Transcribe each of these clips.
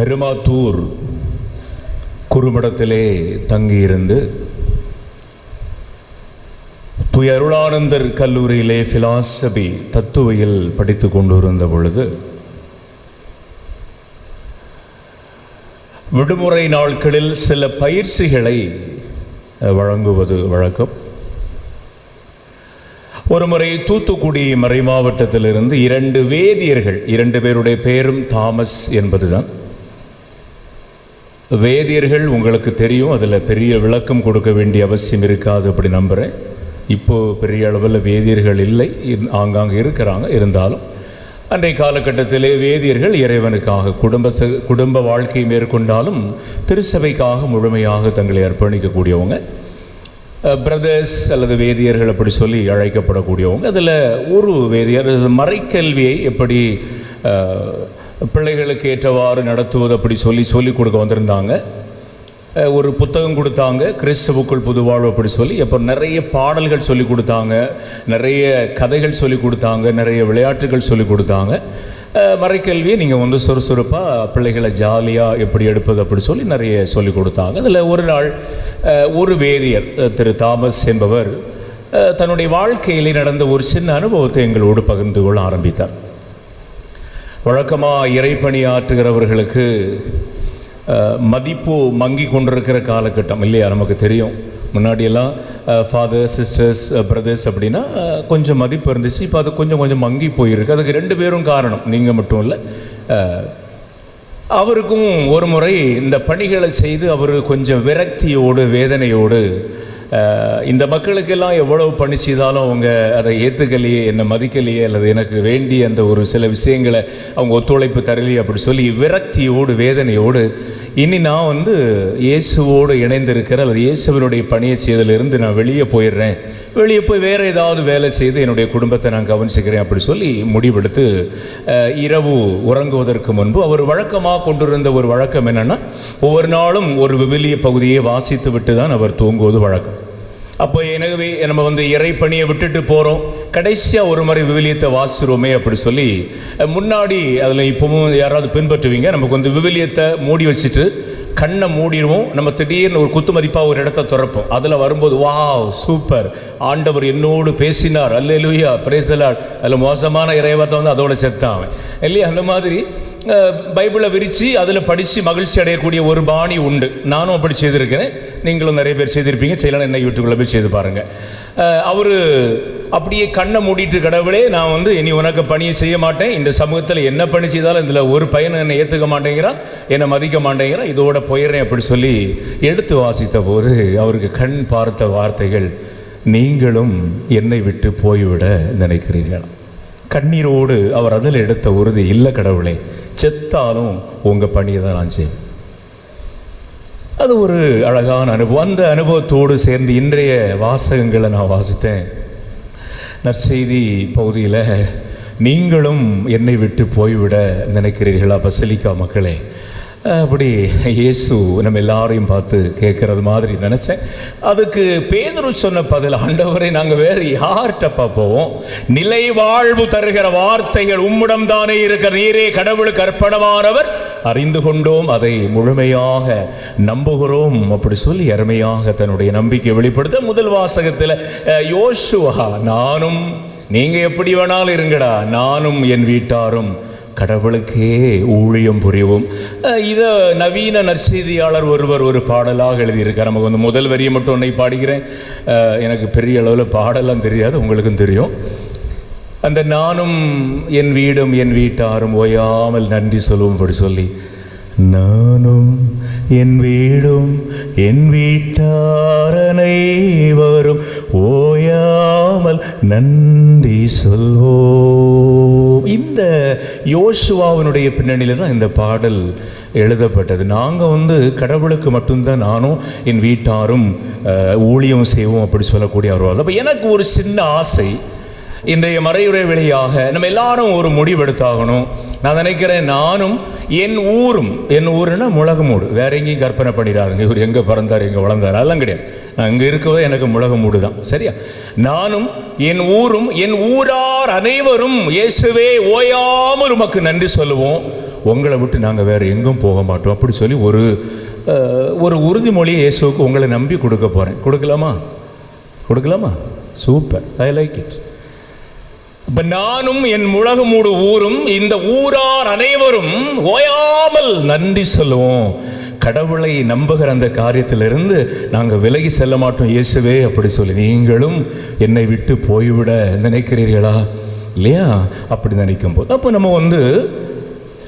கருமாத்தூர் குறுமடத்திலே தங்கியிருந்து துய அருளானந்தர் கல்லூரியிலே பிலாசபி தத்துவையில் படித்து கொண்டிருந்த பொழுது விடுமுறை நாட்களில் சில பயிற்சிகளை வழங்குவது வழக்கம். ஒருமுறை தூத்துக்குடி மறை மாவட்டத்திலிருந்து இரண்டு வேதியர்கள் இரண்டு பேருடைய பேரும் தாமஸ் என்பதுதான். வேதியர்கள் உங்களுக்கு தெரியும் அதில் பெரிய விளக்கம் கொடுக்க வேண்டிய அவசியம் இருக்காது அப்படி நம்புகிறேன் இப்போது பெரிய அளவில் வேதியர்கள் இல்லை ஆங்காங்கே இருக்கிறாங்க இருந்தாலும் அன்றைய காலகட்டத்திலே வேதியர்கள் இறைவனுக்காக குடும்ப ச- குடும்ப வாழ்க்கையை மேற்கொண்டாலும் திருச்சபைக்காக முழுமையாக தங்களை அர்ப்பணிக்கக்கூடியவங்க பிரதர்ஸ் அல்லது வேதியர்கள் அப்படி சொல்லி அழைக்கப்படக்கூடியவங்க. அதில் ஒரு வேதியர் மறைக்கல்வியை எப்படி பிள்ளைகளுக்கு ஏற்றவாறு நடத்துவது அப்படி சொல்லி சொல்லிக் கொடுக்க வந்திருந்தாங்க. ஒரு புத்தகம் கொடுத்தாங்க. கிறிஸ்துவுக்குள் புதுவாழ்வு அப்படி சொல்லி அப்போ நிறைய பாடல்கள் சொல்லி கொடுத்தாங்க. நிறைய கதைகள் சொல்லி கொடுத்தாங்க. நிறைய விளையாட்டுகள் சொல்லி கொடுத்தாங்க. மறைக்கல்வியை நீங்கள் வந்து சுறுசுறுப்பாக பிள்ளைகளை ஜாலியாக எப்படி எடுப்பது அப்படி சொல்லி நிறைய சொல்லி கொடுத்தாங்க. அதில் ஒரு நாள் ஒரு வேதியர் திரு தாமஸ் என்பவர் தன்னுடைய வாழ்க்கையிலே நடந்த ஒரு சின்ன அனுபவத்தை எங்களோடு பகிர்ந்து கொள்ள ஆரம்பித்தார். வழக்கமாக இறைப்பணி ஆற்றுகிறவர்களுக்கு மதிப்பு மங்கி கொண்டிருக்கிற காலகட்டம். இல்லையா? நமக்கு தெரியும். முன்னாடியெல்லாம் ஃபாதர் சிஸ்டர்ஸ் பிரதர்ஸ் அப்படின்னா கொஞ்சம் மதிப்பு இருந்துச்சு. இப்போ அது கொஞ்சம் கொஞ்சம் மங்கி போயிருக்கு. அதுக்கு ரெண்டு பேரும் காரணம். நீங்கள் மட்டும் இல்லை. அவருக்கும் ஒரு முறை இந்த பணிகளை செய்து அவர் கொஞ்சம் விரக்தியோடு வேதனையோடு இந்த மக்களுக்கெல்லாம் எவ்வளவு பணி செய்தாலும் அவங்க அதை ஏற்றுக்கலையே என்னை மதிக்கலையே அல்லது எனக்கு வேண்டிய அந்த ஒரு சில விஷயங்களை அவங்க ஒத்துழைப்பு தரலையே அப்படி சொல்லி விரக்தியோடு வேதனையோடு இனி நான் வந்து இயேசுவோடு இணைந்திருக்கிற அல்லது இயேசுவனுடைய பணியை செய்தலிருந்து நான் வெளியே போயிடுறேன். வெளியே போய் வேறு ஏதாவது வேலை செய்து என்னுடைய குடும்பத்தை நான் கவனிச்சுக்கிறேன் அப்படி சொல்லி முடிவெடுத்து இரவு உறங்குவதற்கு முன்பு அவர் வழக்கமாக கொண்டிருந்த ஒரு வழக்கம் என்னென்னா ஒவ்வொரு நாளும் ஒரு விவிலிய பகுதியை வாசித்து விட்டு தான் அவர் தூங்குவது வழக்கம். அப்போ எனவே நம்ம வந்து இறைப்பணியை விட்டுட்டு போகிறோம் கடைசியாக ஒரு முறை விவிலியத்தை வாசிச்சிருவோமே அப்படி சொல்லி முன்னாடி அதில் இப்போவும் யாராவது பின்பற்றுவீங்க? நமக்கு வந்து விவிலியத்தை மூடி வச்சுட்டு கண்ணை மூடிடுவோம் நம்ம திடீர்னு ஒரு குத்து மதிப்பாக ஒரு இடத்த திறப்போம். அதில் வரும்போது வாவ் சூப்பர். ஆண்டவர் என்னோடு பேசினார். அல்லேலூயா பிரேசலாட் அதில் மோசமான இறைவத்தை வந்து அதோட செத்தான் இல்லையா? அந்த மாதிரி பைபிளை விரித்து அதில் படித்து மகிழ்ச்சி அடையக்கூடிய ஒரு பாணி உண்டு. நானும் அப்படி செய்திருக்கிறேன். நீங்களும் நிறைய பேர் செய்திருப்பீங்க. செய்யலாம் என்ன யூடியூப்ல போய் செய்து பாருங்கள் அவர் அப்படியே கண்ணை மூடிட்டு கடவுளே நான் வந்து இனி உனக்கு பணியை செய்ய மாட்டேன். இந்த சமூகத்தில் என்ன பணி செய்தாலும் இதில் ஒரு பையனை என்னை ஏற்றுக்க மாட்டேங்கிறான். என்னை மதிக்க மாட்டேங்கிறான். இதோட போயிடுறேன் அப்படி சொல்லி எடுத்து வாசித்த போது அவருக்கு கண் பார்த்த வார்த்தைகள் நீங்களும் என்னை விட்டு போய்விட நினைக்கிறீர்கள்? கண்ணீரோடு அவர் அதில் எடுத்த உறுதி இல்லை கடவுளே செத்தாலும் உங்கள் பணியை தான் நான் செய்வேன். அது ஒரு அழகான அனுபவம். அந்த அனுபவத்தோடு சேர்ந்து இன்றைய வாசகங்களை நான் வாசித்தேன். நற்செய்தி பகுதியில் நீங்களும் என்னை விட்டு போய்விட நினைக்கிறீர்களா பசலிக்கா மக்களே? அப்படி இயேசு நம்ம எல்லாரையும் பார்த்து கேட்குறது மாதிரி நினச்சேன். அதுக்கு பேதுரு சொன்ன பதில் ஆண்டவரை நாங்கள் வேறு யார்கிட்ட போவோம்? நிலை வாழ்வு தருகிற வார்த்தைகள் உம்மிடம் தானே இருக்கிற நீரே கடவுளுக்கு அர்ப்பணமானவர். அறிந்து கொண்டோம் அதை முழுமையாக நம்புகிறோம். அப்படி சொல்லி அருமையாக தன்னுடைய நம்பிக்கை வெளிப்படுத்த முதல் வாசகத்தில் யோசுவா நானும் நீங்கள் எப்படி வேணாலும் இருங்கடா நானும் என் வீட்டாரும் கடவுளுக்கே ஊழியம் புரிவோம். இதை நவீன நற்செய்தியாளர் ஒருவர் ஒரு பாடலாக எழுதியிருக்கார். நமக்கு வந்து முதல் வரியை மட்டும் ஒன்றை பாடுகிறேன். எனக்கு பெரிய அளவில் பாடலாம் தெரியாது உங்களுக்கும் தெரியும். அந்த நானும் என் வீடும் என் வீட்டாரும் ஓயாமல் நன்றி சொல்லும்படி சொல்லி நானும் என் வீடும் என் வீட்டாரனை வரும் ஓயாமல் நன்றி சொல்வோம். இந்த யோசுவாவினுடைய பின்னணியில் தான் இந்த பாடல் எழுதப்பட்டது. நாங்கள் வந்து கடவுளுக்கு மட்டும்தான் நானும் என் வீட்டாரும் ஊழியம் செய்வோம் அப்படி சொல்லக்கூடிய ஒரு அப்போ எனக்கு ஒரு சின்ன ஆசை. இன்றைய மறையுறை வழியாக நம்ம எல்லாரும் ஒரு முடிவெடுத்தாகணும். நான் நினைக்கிறேன் நானும் என் ஊரும் என் ஊருன்னா முழகமூடு வேற எங்கேயும் கற்பனை பண்ணிடாதுங்க. இவர் எங்கே பிறந்தார் எங்கே வளர்ந்தார் அதெல்லாம் கிடையாது. அங்கே இருக்கவே எனக்கு முழகமூடு தான் சரியா? நானும் என் ஊரும் என் ஊரார் அனைவரும் இயேசுவே ஓயாமல் உமக்கு நன்றி சொல்லுவோம். உங்களை விட்டு நாங்கள் வேறு எங்கும் போக மாட்டோம். அப்படி சொல்லி ஒரு ஒரு உறுதிமொழியை இயேசுவுக்கு உங்களை நம்பி கொடுக்க போகிறேன் கொடுக்கலாமா? கொடுக்கலாமா? சூப்பர். ஐ லைக் இட் இப்ப நானும் என் முழகுமூடு ஊரும் இந்த ஊரார் அனைவரும் ஓயாமல் நன்றி சொல்லுவோம். கடவுளை நம்புகிற அந்த காரியத்திலிருந்து நாங்கள் விலகி செல்ல மாட்டோம். இயேசுவே அப்படி சொல்லி நீங்களும் என்னை விட்டு போய்விட நினைக்கிறீர்களா? இல்லையா? அப்படி நினைக்கும் போது அப்போ நம்ம வந்து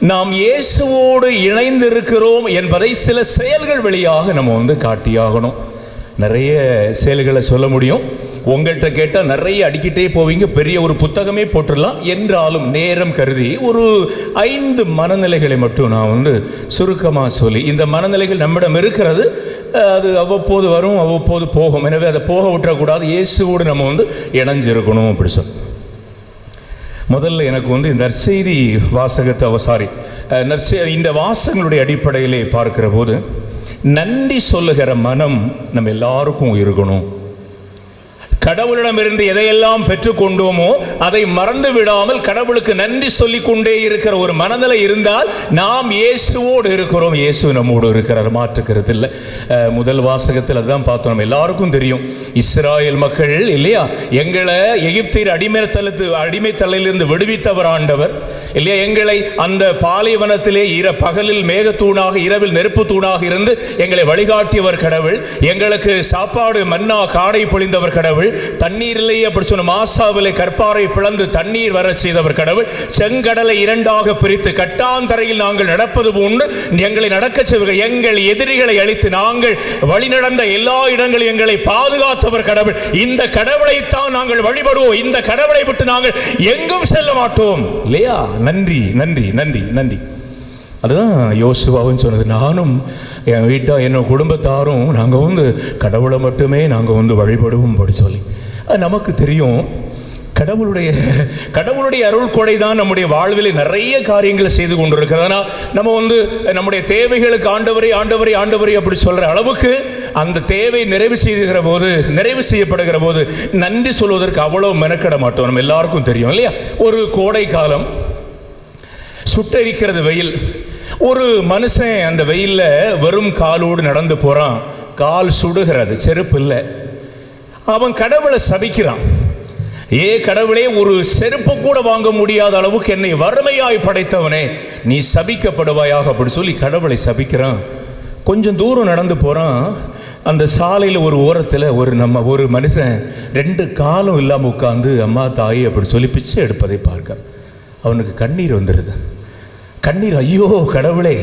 நாம் இயேசுவோடு இணைந்து இருக்கிறோம் என்பதை சில செயல்கள் வழியாக நம்ம வந்து காட்டியாகணும். நிறைய செயல்களை சொல்ல முடியும். உங்கள்கிட்ட கேட்டால் நிறைய அடிக்கிட்டே போவீங்க. பெரிய ஒரு புத்தகமே போட்டுடலாம் என்றாலும் நேரம் கருதி ஒரு ஐந்து மனநிலைகளை மட்டும் நான் வந்து சுருக்கமாக சொல்லி இந்த மனநிலைகள் நம்மிடம் இருக்கிறது. அது அவ்வப்போது வரும் அவ்வப்போது போகும். எனவே அதை போக விட்டுறக்கூடாது. இயேசுவோடு நம்ம வந்து இணைஞ்சிருக்கணும் அப்படி சொல்லி முதல்ல எனக்கு வந்து இந்த நற்செய்தி வாசகத்தை சாரி நற்செய் இந்த வாசகங்களுடைய அடிப்படையிலே பார்க்கிற போது நன்றி சொல்லுகிற மனம் நம்ம எல்லாருக்கும் இருக்கணும். கடவுளிடமிருந்து எதையெல்லாம் பெற்றுக்கொண்டோமோ அதை மறந்து விடாமல் கடவுளுக்கு நன்றி சொல்லிக் கொண்டே இருக்கிற ஒரு மனநிலை இருந்தால் நாம் இயேசுவோடு இருக்கிறோம். இயேசு நம்மோடு இருக்கிறார். மாற்றுக்கிறது இல்லை முதல் வாசகத்தில் தான் பார்த்தோம். நம்ம எல்லாருக்கும் தெரியும். இஸ்ராயல் மக்கள் இல்லையா? எங்களை எகிப்தியர் அடிமைத்தலத்து அடிமைத்தலையிலிருந்து விடுவித்தவர் ஆண்டவர். இல்லையா? எங்களை அந்த பாலைவனத்திலே இர பகலில் மேகத்தூணாக இரவில் நெருப்பு தூணாக இருந்து எங்களை வழிகாட்டியவர் கடவுள். எங்களுக்கு சாப்பாடு மன்னா காடை பொழிந்தவர் கடவுள். தண்ணீரிலே அப்படி சொன்ன மாசாவிலே கற்பாறை பிளந்து தண்ணீர் வர செய்தவர் கடவுள். செங்கடலை இரண்டாக பிரித்து கட்டாந்தரையில் நாங்கள் நடப்பது போன்று எங்களை நடக்க செய்வது எங்கள் எதிரிகளை அழித்து நாங்கள் வழி நடந்த எல்லா இடங்களில் எங்களை பாதுகாத்தவர் கடவுள். இந்த கடவுளைத்தான் நாங்கள் வழிபடுவோம். இந்த கடவுளை விட்டு நாங்கள் எங்கும் செல்ல மாட்டோம். இல்லையா? நன்றி நன்றி நன்றி நன்றி. அதுதான் யோசுவாவும் சொன்னது. நானும் என் வீட்டா என்னோட குடும்பத்தாரும் நாங்கள் வந்து கடவுளை மட்டுமே நாங்கள் வந்து வழிபடுவோம் அப்படி சொல்லி. அது நமக்கு தெரியும். கடவுளுடைய கடவுளுடைய அருள் கொடை தான் நம்முடைய வாழ்வில் நிறைய காரியங்களை செய்து கொண்டிருக்கிறது. ஆனால் நம்ம வந்து நம்முடைய தேவைகளுக்கு ஆண்டவரை ஆண்டவரை ஆண்டவரை அப்படி சொல்கிற அளவுக்கு அந்த தேவை நிறைவு செய்துகிற போது நிறைவு செய்யப்படுகிற போது நன்றி சொல்வதற்கு அவ்வளோ மெனக்கட மாட்டோம். நம்ம எல்லாருக்கும் தெரியும் இல்லையா? ஒரு கோடை காலம் சுட்டரிக்கிறது வெயில். ஒரு மனுஷன் அந்த வெயில்ல வெறும் காலோடு நடந்து போகிறான் கால் சுடுகிறது செருப்பு இல்லை. அவன் கடவுளை சபிக்கிறான். ஏ கடவுளே ஒரு செருப்பு கூட வாங்க முடியாத அளவுக்கு என்னை வறுமையாய் படைத்தவனே நீ சபிக்கப்படுவாயாக அப்படி சொல்லி கடவுளை சபிக்கிறான். கொஞ்சம் தூரம் நடந்து போகிறான் அந்த சாலையில் ஒரு ஓரத்தில் ஒரு நம்ம ஒரு மனுஷன் ரெண்டு காலும் இல்லாமல் உட்காந்து அம்மா தாய் அப்படி சொல்லி பிச்சை எடுப்பதை பார்க்க. அவனுக்கு கண்ணீர் வந்துடுது கண்ணீர் ஐயோ கடவுளே.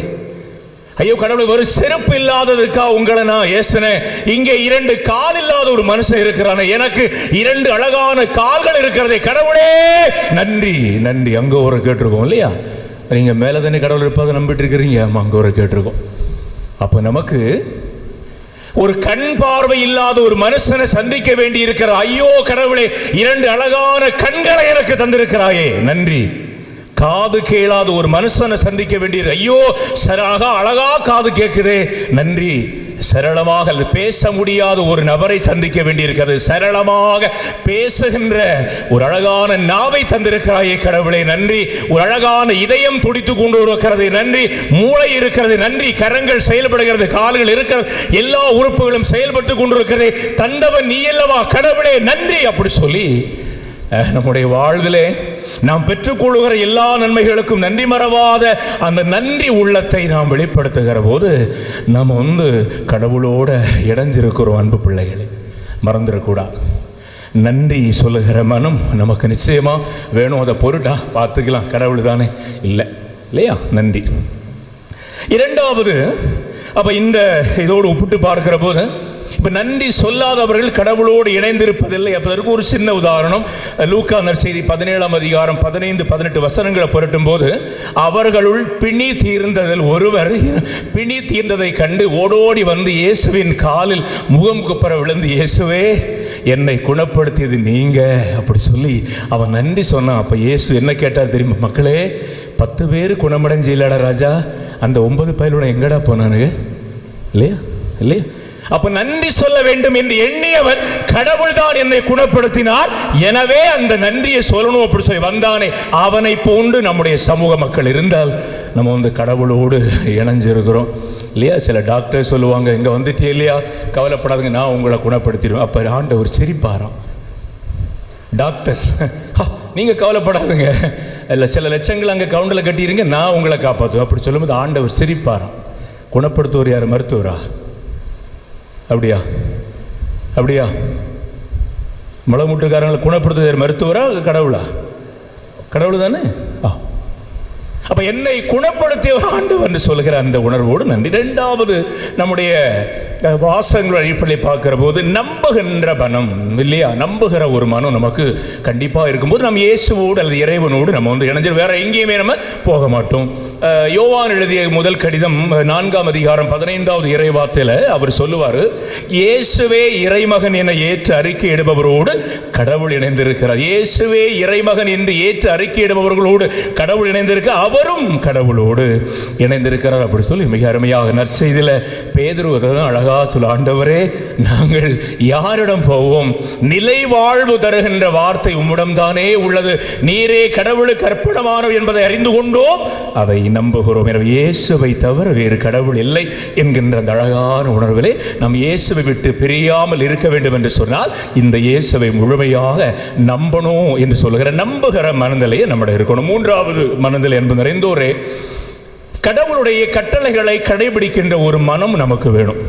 ஐயோ கடவுளே ஒரு செருப்பு இல்லாததுக்கா உங்களை நான் ஏசுனேன். இங்கே இரண்டு கால் இல்லாத ஒரு மனுஷன் இருக்கிறானே. எனக்கு இரண்டு அழகான கால்கள் இருக்கிறதே. கடவுளே! நன்றி நன்றி. அங்கே ஒரு கேட்டிருக்கோம் இல்லையா? நீங்கள் மேலே தானே கடவுள் இருப்பாங்க நம்பிட்டு இருக்கிறீங்க. ஆமாம் அங்கே ஒரு கேட்டிருக்கோம். அப்போ நமக்கு ஒரு கண் பார்வை இல்லாத ஒரு மனுஷனை சந்திக்க வேண்டி இருக்கிற ஐயோ கடவுளே இரண்டு அழகான கண்களை எனக்கு தந்திருக்கிறாயே. நன்றி. காது கேளாத ஒரு மனுஷனை சந்திக்க வேண்டியது. ஐயோ சராக அழகா காது கேட்குதே. நன்றி. சரளமாக பேச முடியாத ஒரு நபரை சந்திக்க வேண்டியிருக்கிறது. சரளமாக பேசுகின்ற ஒரு அழகான நாவை தந்திருக்கிறாயே கடவுளே. நன்றி. ஒரு அழகான இதயம் துடித்து கொண்டு இருக்கிறது. நன்றி. மூளை இருக்கிறது. நன்றி. கரங்கள் செயல்படுகிறது. கால்கள் இருக்கிறது எல்லா உறுப்புகளும் செயல்பட்டு கொண்டிருக்கிறது தந்தவன் நீ அல்லவா கடவுளே? நன்றி. அப்படி சொல்லி நம்முடைய வாழ்விலே நாம் பெற்றுக்கொள்கிற எல்லா நன்மைகளுக்கும் நன்றி மறவாத அந்த நன்றி உள்ளத்தை நாம் வெளிப்படுத்துகிற போது நாம் வந்து கடவுளோட இடைஞ்சிருக்கிறோம் அன்பு பிள்ளைகளை. மறந்துடக்கூடாது நன்றி சொல்லுகிற மனம் நமக்கு நிச்சயமா வேணும். அதை பொருட்டா பார்த்துக்கலாம். கடவுள் தானே. இல்லை. இல்லையா? நன்றி. இரண்டாவது அப்போ இந்த இதோடு ஒப்பிட்டு பார்க்கிற போது இப்போ நன்றி சொல்லாதவர்கள் கடவுளோடு இணைந்திருப்பதில்லை. அப்பதற்கு ஒரு சின்ன உதாரணம். லூக்கா நற்செய்தி பதினேழாம் அதிகாரம் பதினைந்து பதினெட்டு வசனங்களை புரட்டும் போது அவர்களுள் பிணி தீர்ந்ததில் ஒருவர் பிணி தீர்ந்ததை கண்டு ஓடோடி வந்து இயேசுவின் காலில் முகம் குப்பர விழுந்து இயேசுவே என்னை குணப்படுத்தியது நீங்க. அப்படி சொல்லி அவன் நன்றி சொன்னான். அப்ப இயேசு என்ன கேட்டார் தெரியும் மக்களே? பத்து பேர் குணமடைஞ்சு இல்லடா ராஜா. அந்த ஒன்பது பயலோட எங்கடா போனானுங்க? இல்லையா? இல்லையா? அப்ப நன்றி சொல்ல வேண்டும் என்று எண்ணியவர் கடவுள்தான் என்னை குணப்படுத்தினார். எனவே அந்த நன்றியை சொல்லணும் அப்படி சொல்லி வந்தானே. அவனை போன்று நம்முடைய சமூக மக்கள் இருந்தால் நம்ம வந்து கடவுளோடு இணைஞ்சிருக்கிறோம். இல்லையா? சில டாக்டர் சொல்லுவாங்க இங்க வந்துட்டே இல்லையா? கவலைப்படாதுங்க நான் உங்களை குணப்படுத்திடுவேன். அப்ப ஆண்டவர் சிரிப்பாராம். டாக்டர்ஸ் நீங்க கவலைப்படாதுங்க. இல்லை சில லட்சங்கள் அங்கே கவுண்டில் கட்டிடுங்க நான் உங்களை காப்பாற்றுவேன் அப்படி சொல்லும்போது ஆண்டவர் சிரிப்பாராம். குணப்படுத்துவோர் யார்? மருத்துவரா? அப்படியா? அப்படியா? முளமுட்டுக்காரங்களை குணப்படுத்துகிற மருத்துவரா கடவுளா? கடவுள் தானே ஆ. அப்ப என்னை குணப்படுத்திய ஆண்டவர் சொல்லுகிற அந்த உணர்வோடு நன்றி. இரண்டாவது நம்முடைய வாசங்கள் வாசகங்கள் அடிப்படையில் பார்க்கிற போது நம்புகின்ற மனம் இல்லையா? நம்புகிற ஒரு மனம் நமக்கு கண்டிப்பாக இருக்கும்போது நம்ம இயேசுவோடு அல்லது இறைவனோடு நம்ம வந்து இணைஞ்சு வேற எங்கேயுமே நம்ம போக மாட்டோம். யோவான் எழுதிய முதல் கடிதம் நான்காம் அதிகாரம் பதினைந்தாவது இறைவார்த்தையில் அவர் சொல்லுவார் இயேசுவே இறைமகன் என ஏற்று அறிக்கை இடுபவரோடு கடவுள் இணைந்திருக்கிறார். இயேசுவே இறைமகன் என்று ஏற்று அறிக்கையிடுபவர்களோடு கடவுள் இணைந்திருக்க அவரும் கடவுளோடு இணைந்திருக்கிறார் அப்படி சொல்லி மிக அருமையாக நற்செய்தியில் பேதுரு தான் அழகா சொல்ல ஆண்டவரே நாங்கள் யாரிடம் போவோம்? நிலை வாழ்வு தருகின்ற வார்த்தை உம்மிடம் தானே உள்ளது. நீரே கடவுளுக்கு அர்ப்பணமானவர் என்பதை அறிந்து கொண்டோம். அதை நம்புகிறோம். எனவே இயேசுவை தவிர வேறு கடவுள் இல்லை என்கின்ற அந்த அழகான உணர்விலே நம் இயேசுவை விட்டு பிரியாமல் இருக்க வேண்டும் என்று சொன்னால் இந்த இயேசுவை முழுமையாக நம்பணும் என்று சொல்லுகிற நம்புகிற மனநிலையை நம்மிடம் இருக்கணும். மூன்றாவது மனநிலை என்பது அறிந்தோரே கடவுளுடைய கட்டளைகளை கடைபிடிக்கின்ற ஒரு மனம் நமக்கு வேணும்.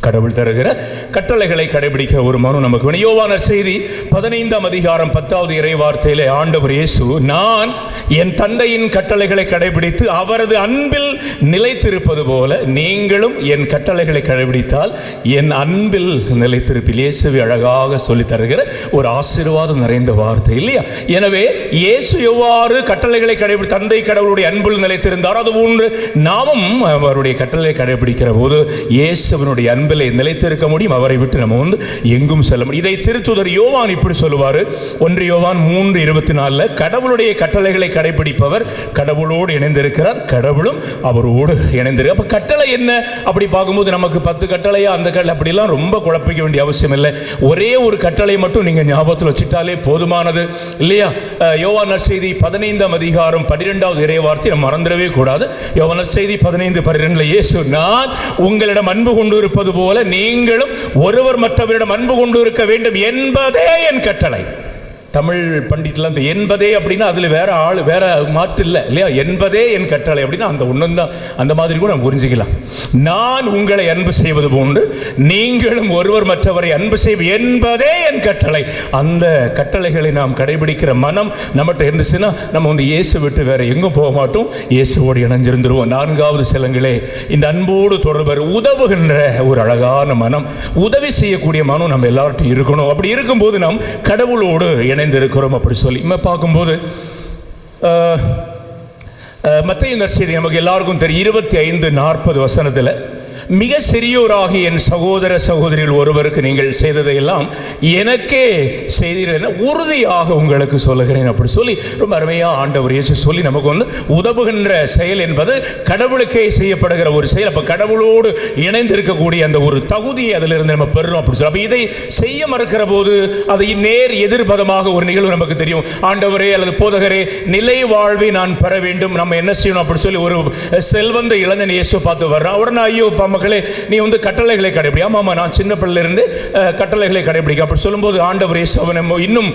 கடவுள் தருகிற கட்டளைகளை கடைபிடிக்க ஒரு மனு நமக்கு வேணும். யோவான செய்தி பதினைந்தாம் அதிகாரம் பத்தாவது இறை வார்த்தையிலே ஆண்டவர் இயேசு நான் என் தந்தையின் கட்டளைகளை கடைபிடித்து அவரது அன்பில் நிலைத்திருப்பது போல நீங்களும் என் கட்டளைகளை கடைபிடித்தால் என் அன்பில் நிலைத்திருப்பில். இயேசுவை அழகாக சொல்லித் தருகிற ஒரு ஆசீர்வாதம் நிறைந்த வார்த்தை இல்லையா? எனவே இயேசு எவ்வாறு கட்டளைகளை கடைபிடி தந்தை கடவுளுடைய அன்பில் நிலைத்திருந்தாரோ அது போன்று நாமும் அவருடைய கட்டளை கடைபிடிக்கிற போது இயேசுவனுடைய அன்பிலே நிலைத்திருக்க முடியும் அவரை விட்டு நம்ம வந்து எங்கும் செல்ல முடியும். இதை திருத்துதர் யோவான் இப்படி சொல்லுவார். ஒன்று யோவான் மூன்று இருபத்தி நாலில் கடவுளுடைய கட்டளைகளை கடைபிடிப்பவர் கடவுளோடு இணைந்திருக்கிறார் கடவுளும் அவரோடு இணைந்திருக்கு அப்போ கட்டளை என்ன? அப்படி பார்க்கும்போது நமக்கு பத்து கட்டளையா அந்த கட்டளை? அப்படிலாம் ரொம்ப குழப்பிக்க வேண்டிய அவசியம் இல்லை. ஒரே ஒரு கட்டளை மட்டும் நீங்கள் ஞாபகத்தில் வச்சுட்டாலே போதுமானது. இல்லையா? அஹ், யோவான் நற்செய்தி பதினைந்தாம் அதிகாரம் பன்னிரெண்டாவது இறை வார்த்தை நம்ம மறந்துடவே கூடாது. யோவான் நற்செய்தி பதினைந்து பன்னிரெண்டுல இயேசு நான் உங்களிடம் அன்பு கொண்டு இருப்பது போல நீங்களும் ஒருவர் மற்றவரிடம் அன்பு கொண்டு இருக்க வேண்டும் என்பதே என் கட்டளை. தமிழ் பண்டிட்லாம் இந்த என்பதே அப்படின்னா அதில் வேற ஆள் வேற மாற்று இல்லை இல்லையா? என்பதே என் கட்டளை அப்படின்னா அந்த ஒன்றும் தான். அந்த மாதிரி கூட நம்ம புரிஞ்சுக்கலாம். நான் உங்களை அன்பு செய்வது போன்று நீங்களும் ஒருவர் மற்றவரை அன்பு செய்வது என்பதே என் கட்டளை அந்த கட்டளைகளை நாம் கடைபிடிக்கிற மனம் நம்மகிட்ட இருந்துச்சுன்னா நம்ம வந்து இயேசு விட்டு வேற எங்கும் போக மாட்டோம். இயேசுவோடு இணைஞ்சிருந்துருவோம். நான்காவது சிலங்களே இந்த அன்போடு தொடர்பர் உதவுகின்ற ஒரு அழகான மனம். உதவி செய்யக்கூடிய மனம் நம்ம எல்லார்ட்டும் இருக்கணும். அப்படி இருக்கும்போது நாம் கடவுளோடு இணைந்திருக்கிறோம் அப்படி சொல்லி. இம்மை பார்க்கும்போது மற்ற இந்த மத்திய நமக்கு எல்லாருக்கும் தெரியும். இருபத்தி ஐந்து நாற்பது வசனத்தில் மிக சிறியோராகி என் சகோதர சகோதரியில் ஒருவருக்கு நீங்கள் செய்ததையெல்லாம் எனக்கே செய்தீர்கள் என உறுதியாக உங்களுக்கு சொல்லுகிறேன் அப்படி சொல்லி ரொம்ப அருமையாக ஆண்டவர் இயேசு சொல்லி நமக்கு வந்து உதவுகின்ற செயல் என்பது கடவுளுக்கே செய்யப்படுகிற ஒரு செயல். அப்போ கடவுளோடு இணைந்து இருக்கக்கூடிய அந்த ஒரு தகுதியை அதிலிருந்து நம்ம பெறுறோம் அப்படி சொல்லி. அப்போ இதை செய்ய மறுக்கிற போது அதை நேர் எதிர்பதமாக ஒரு நிகழ்வு நமக்கு தெரியும். ஆண்டவரே அல்லது போதகரே நிலை வாழ்வை நான் பெற வேண்டும். நம்ம என்ன செய்யணும் அப்படி சொல்லி ஒரு செல்வந்த இளைஞன் இயேசு பார்த்து வர்றான். உடனே ஐயோ பா மக்களே நீ வந்து கட்டளைகளை கடைபிடி. ஆமாம் நான் சின்ன பிள்ளையில இருந்து கட்டளைகளை கடைபிடிக்க. அப்படி சொல்லும்போது ஆண்டவர் இயேசுவனை இன்னும்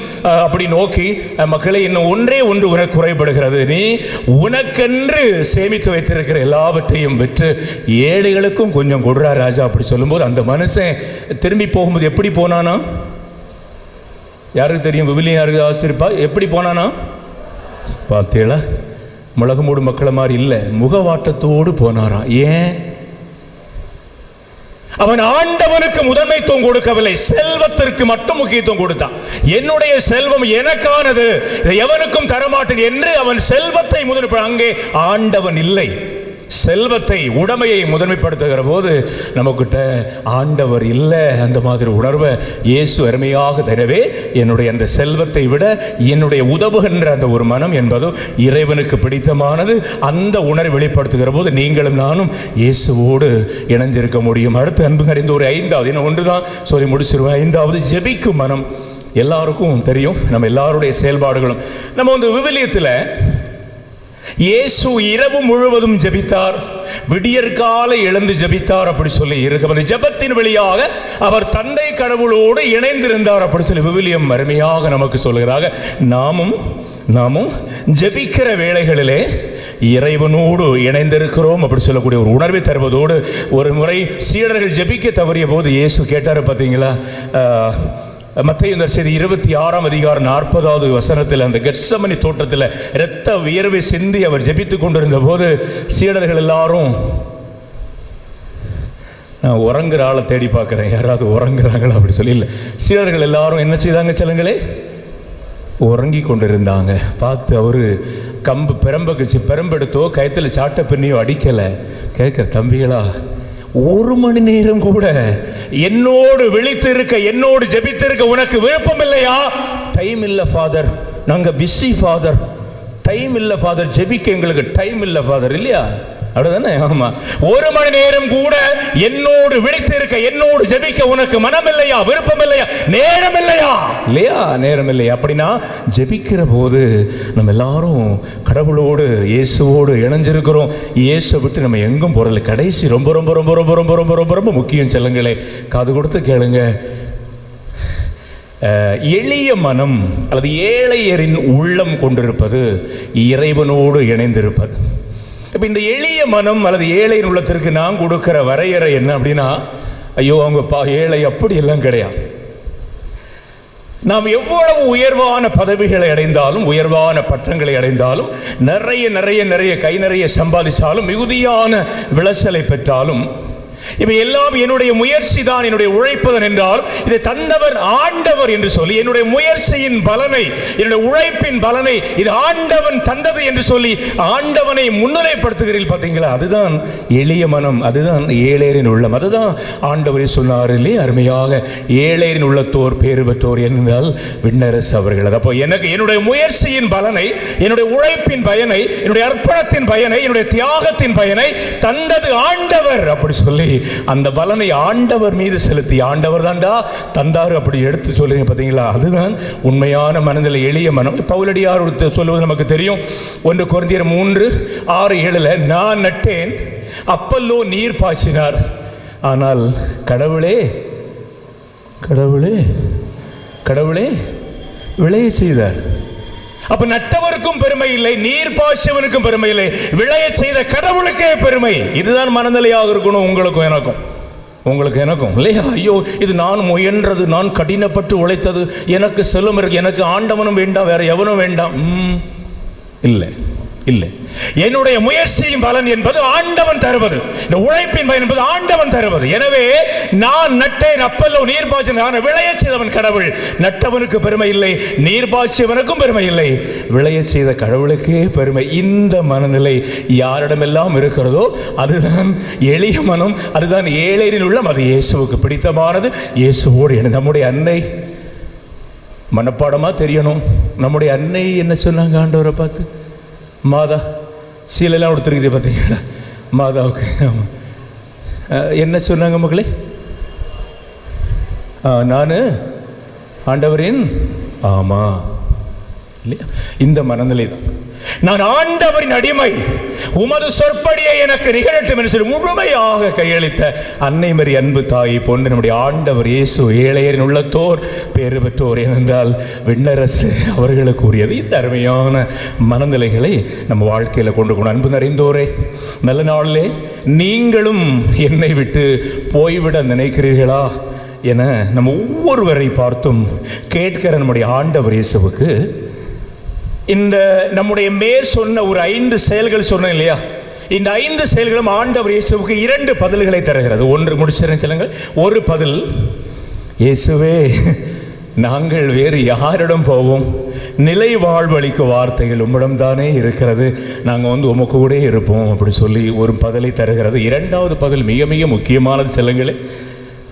அப்படி நோக்கி மக்களை மக்களே இன்னும் ஒன்றே ஒன்று உனக்கு குறைபடுகிறது. நீ உனக்கென்று சேமித்து வைத்திருக்கிற எல்லாவற்றையும் விற்று ஏழைகளுக்கும் கொஞ்சம் கொடுறா ராஜா. அப்படி சொல்லும்போது அந்த மனுஷன் திரும்பி போகும்போது எப்படி போனானா? யாருக்கு தெரியும்? விவிலியம் யாருக்கு ஆசிரிப்பா? எப்படி போனானா? பார்த்தீங்களா மிளகு மூடு மக்களை மாதிரி இல்லை முகவாட்டத்தோடு போனாராம். ஏன்? அவன் ஆண்டவனுக்கு முதன்மைத்துவம் கொடுக்கவில்லை செல்வத்திற்கு மட்டும் முக்கியத்துவம் கொடுத்தான். என்னுடைய செல்வம் எனக்கானது எவனுக்கும் தரமாட்டேன் என்று அவன் செல்வத்தை முதல் அங்கே ஆண்டவன் இல்லை. செல்வத்தை உடமையை முதன்மைப்படுத்துகிற போது நமக்கிட்ட ஆண்டவர் இல்லை அந்த மாதிரி உணர்வை இயேசு அருமையாக தரவே என்னுடைய அந்த செல்வத்தை விட என்னுடைய உதவுகின்ற அந்த ஒரு மனம் என்பதும் இறைவனுக்கு பிடித்தமானது. அந்த உணர்வை வெளிப்படுத்துகிற போது நீங்களும் நானும் இயேசுவோடு இணைஞ்சிருக்க முடியும். அடுத்து அன்பு அறிந்த ஒரு ஐந்தாவது இன்னும் ஒன்று தான் சொல்லி முடிச்சிருவேன். ஐந்தாவது ஜெபிக்கும் மனம். எல்லாருக்கும் தெரியும் நம்ம எல்லாருடைய செயல்பாடுகளும். நம்ம வந்து விவிலியத்தில் இயேசு இரவு முழுவதும் ஜெபித்தார். விடியற்கால எழுந்து ஜெபித்தார் அப்படி சொல்லி இருக்கிறது ஜெபத்தின் வழியாக அவர் தந்தை கடவுளோடு இணைந்திருந்தார் அப்படி சொல்லி விவிலியம் அருமையாக நமக்கு சொல்கிறாங்க நாமும் நாமும் ஜெபிக்கிற வேளைகளிலே இறைவனோடு இணைந்திருக்கிறோம் அப்படி சொல்லக்கூடிய ஒரு உணர்வை தருவதோடு ஒரு முறை சீடர்கள் ஜெபிக்க தவறிய போது இயேசு கேட்டார் பார்த்தீங்களா மத்திய இந்த செய்தி இருபத்தி ஆறாம் அதிகாரம் நாற்பதாவது வசனத்தில் அந்த கெட்சமணி தோட்டத்தில் இரத்த வியர்வை சிந்தி அவர் ஜெபித்து கொண்டிருந்த போது சீடர்கள் எல்லாரும் நான் உறங்குற ஆளை தேடி பார்க்குறேன். யாராவது உறங்குறாங்களா? அப்படி சொல்லி இல்லை. சீடர்கள் எல்லாரும் என்ன செய்தாங்க சொல்லுங்களே? உறங்கி கொண்டிருந்தாங்க. பார்த்து அவர் கம்பு பெரம்பு பெரம்பெடுத்தோ கயத்தில் சாட்டை பின்னியோ அடிக்கலை. கேட்குற தம்பிகளா ஒரு மணி நேரம் கூட என்னோடு விழித்து இருக்க என்னோடு ஜெபித்திருக்க உனக்கு விருப்பம் இல்லையா டைம் இல்லை ஃபாதர் நாங்கள் பிஸி ஃபாதர் டைம் இல்லை ஃபாதர் ஜெபிக்க எங்களுக்கு டைம் இல்லை ஃபாதர் இல்லையா? அப்படிதானே? ஆமா. ஒரு மணி நேரம் கூட என்னோடு விழித்து இருக்க என்னோடு ஜெபிக்க உனக்கு மனம் இல்லையா விருப்பம் இல்லையா? நேரம் இல்லையா இல்லையா நேரம் இல்லையா அப்படின்னா ஜெபிக்கிற போது நம்ம எல்லாரும் கடவுளோடு இயேசுவோடு இணைஞ்சிருக்கிறோம். இயேசு விட்டு நம்ம எங்கும் போறதில்ல. கடைசி ரொம்ப ரொம்ப ரொம்ப ரொம்ப ரொம்ப ரொம்ப ரொம்ப ரொம்ப முக்கியம் செல்லுங்களே. காது கொடுத்து கேளுங்க. எளிய மனம் அல்லது ஏழையரின் உள்ளம் கொண்டிருப்பது இறைவனோடு இணைந்திருப்பது. இப்போ இந்த எளிய மனம் அல்லது ஏழை உள்ளத்திற்கு நான் கொடுக்குற வரையறை என்ன அப்படின்னா ஐயோ அவங்க பா ஏழை அப்படி எல்லாம் கிடையாது. நாம் எவ்வளவு உயர்வான பதவிகளை அடைந்தாலும் உயர்வான பட்டங்களை அடைந்தாலும் நிறைய நிறைய நிறைய கை நிறைய சம்பாதிச்சாலும் மிகுதியான விளைச்சலை பெற்றாலும் இவை எல்லாம் என்னுடைய முயற்சி தான் என்னுடைய உழைப்புதான் என்றால் இதை தந்தவர் ஆண்டவர் என்று சொல்லி என்னுடைய முயற்சியின் பலனை என்னுடைய உழைப்பின் பலனை இது ஆண்டவன் தந்தது என்று சொல்லி ஆண்டவனை முன்னிலைப்படுத்துகிறீர்கள் பார்த்தீங்களா? அதுதான் எளிய மனம் அதுதான் ஏழையரின் உள்ளம் அதுதான் ஆண்டவரை சொன்னார் இல்லையே? அருமையாக ஏழையரின் உள்ளத்தோர் பேறு பெற்றோர் என்றால் விண்ணரசு அவர்கள். அப்போ எனக்கு என்னுடைய முயற்சியின் பலனை என்னுடைய உழைப்பின் பயனை என்னுடைய அர்ப்பணத்தின் பயனை என்னுடைய தியாகத்தின் பயனை தந்தது ஆண்டவர் அப்படி சொல்லி அந்த பலனை ஆண்டவர் மீது செலுத்தி ஆண்டவர் தான்டா தந்தார் அப்படி எடுத்து சொல்லுங்க பார்த்தீங்களா? அதுதான் உண்மையான மனதில் எளிய மனம். பவுலடியார் ஒருத்தர் சொல்லுவது நமக்கு தெரியும். ஒன்று குறைந்தியர் மூன்று ஆறு ஏழுல நான் நட்டேன் அப்பல்லோ நீர் பாய்ச்சினார். ஆனால் கடவுளே கடவுளே கடவுளே விளைய செய்தார். அப்ப நட்டவருக்கும் பெருமை இல்லை நீர் பாய்ச்சவனுக்கும் பெருமை இல்லை. விளைய செய்த கடவுளுக்கே பெருமை. இதுதான் மனநிலையாக இருக்கணும் உங்களுக்கும் எனக்கும். உங்களுக்கு எனக்கும். இல்லையா? ஐயோ இது நான் முயன்றது நான் கடினப்பட்டு உழைத்தது. எனக்கு செல்லும் இருக்கு எனக்கு ஆண்டவனும் வேண்டாம் வேற எவனும் வேண்டாம். ம், இல்லை. இல்லை. என்னுடைய முயற்சியின் பலன் என்பது ஆண்டவன் தருவது. இந்த உழைப்பின் பயன் என்பது ஆண்டவன் தருவது. எனவே நான் நட்டேன் அப்பல்லோ நீர் பாய்ச்சின விளைய செய்தவன் கடவுள். நட்டவனுக்கு பெருமை இல்லை நீர் பாய்ச்சியவனுக்கும் பெருமை இல்லை. விளைய செய்த கடவுளுக்கே பெருமை. இந்த மனநிலை யாரிடமெல்லாம் இருக்கிறதோ அதுதான் எளிய மனம் அதுதான் ஏழையில் உள்ளம் அது இயேசுவுக்கு பிடித்தமானது. இயேசுவோடு இணை- நம்முடைய அன்னை மனப்பாடமாக தெரியணும். நம்முடைய அன்னை என்ன சொன்னாங்க ஆண்டவரை பார்த்து? மாதா சீலெல்லாம் கொடுத்துருக்குது பார்த்தீங்களா மாதாவுக்கு. ஆமாம் என்ன சொன்னாங்க மக்களே நான் ஆண்டவரின் ஆமாம் இல்லையா? இந்த மனநிலை தான் நான் ஆண்டவரின் அடிமை. உமது சொற்படியை எனக்கு நிகழட்டும் என்று சொல்லி முழுமையாக கையளித்த அன்னை மரி அன்பு தாயை போன்று நம்முடைய ஆண்டவர் இயேசு ஏழையரின் உள்ளத்தோர் பேறு பெற்றோர் ஏனென்றால் விண்ணரசு அவர்களுக்கு உரியது இந்த அருமையான மனநிலைகளை நம்ம வாழ்க்கையில் கொண்டு கொண்டு அன்பு நிறைந்தோரே நல்ல நாளிலே நீங்களும் என்னை விட்டு போய்விட நினைக்கிறீர்களா என நம்ம ஒவ்வொருவரை பார்த்தும் கேட்கிற நம்முடைய ஆண்டவர் இயேசுவுக்கு இந்த நம்முடைய மேற் சொன்ன ஒரு ஐந்து செயல்கள் சொன்னேன் இல்லையா? இந்த ஐந்து செயல்களும் ஆண்டவர் இயேசுவுக்கு இரண்டு பதில்களை தருகிறது. ஒன்று முடிச்சிருந்த சொல்லுங்கள். ஒரு பதில் இயேசுவே நாங்கள் வேறு யாரிடம் போவோம்? நிலை வாழ்வழிக்கு வார்த்தைகள் உம்மிடம் தானே இருக்கிறது. நாங்கள் வந்து உமக்கு கூட இருப்போம். அப்படி சொல்லி ஒரு பதிலை தருகிறது. இரண்டாவது பதில் மிக மிக முக்கியமானது செல்லுங்களே.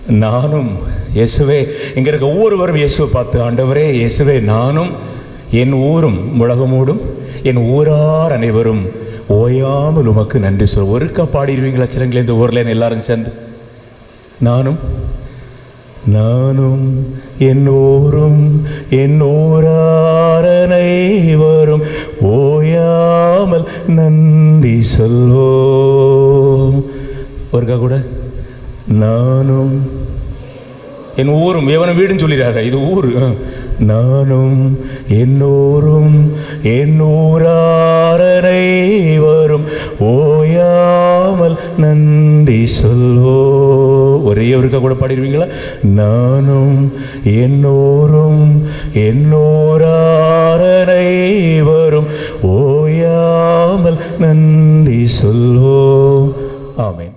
நானும் இயேசுவே இங்கே இருக்க ஒவ்வொருவரும் இயேசுவை பார்த்து ஆண்டவரே இயேசுவே நானும் என் ஊரும் உலகமூடும் என் ஊரார் அனைவரும் ஓயாமல் உமக்கு நன்றி சொல் ஒருக்கா பாடிடுவீங்களா? சிறங்களே இந்த ஊரில் எல்லாரும் சேர்ந்து. நானும் நானும் என்னோரும் என்னோராரனை வரும் ஓயாமல் நன்றி சொல்வோம். ஒருக்கா கூட. நானும் என் ஊரும் எவனும் வீடுன்னு சொல்லிடுறாரு இது ஊர். நானும் என்னோரும் என்னூராரனை வரும் ஓயாமல் நன்றி சொல்வோ. ஒரே ஒருக்க கூட பாடிடுவீங்களா? நானும் என்னோரும் என்னோராரனை வரும் ஓயாமல் நன்றி சொல்வோ. ஆமென்.